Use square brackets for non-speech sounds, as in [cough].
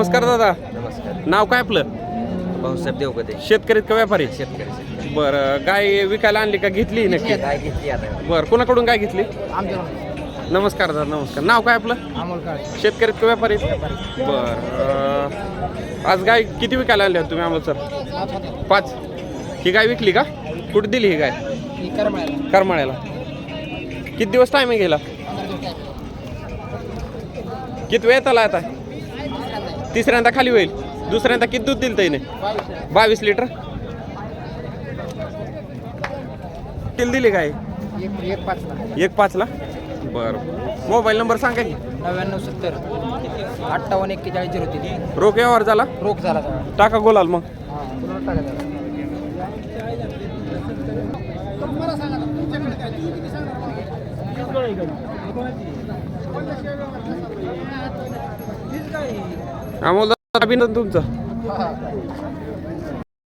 नमस्कार दादा. नमस्कार. नाव काय आपलं? भाऊसाहेब देवगते. शेतकरीत का व्यापारी? शेतकरी शेतकरी. बरं गाय विकायला आणली का घेतली नक्की? काय घेतली आता. बरं कोणाकडून काय घेतली? नमस्कार दादा नमस्कार. नाव काय आपलं? अमोल काळे. शेतकरीत का व्यापारी? बरं आज गाय किती विकायला आणल्या तुम्ही आम्हाला सर? पाच. ही गाय विकली का? कुठे दिली ही गाय? करमाळ्याला. किती दिवस टायमिंग गेला किती वेळ आला आता? तिसऱ्यांदा खाली होईल. दुसऱ्यांदा किती दूध दिलं त्याने बावीस लिटर. किती दिली काय एक पाचला. एक पाचला बरं. मोबाईल नंबर सांगा की. नव्याण्णव सत्तर. अठ्ठावन्न एक्केचाळीस झिरो तीन. रोख व्यवहार झाला? रोख झाला टाका गोलाल मग. हां टाकायचा अमोल अभिनंदन तुमचं. [laughs]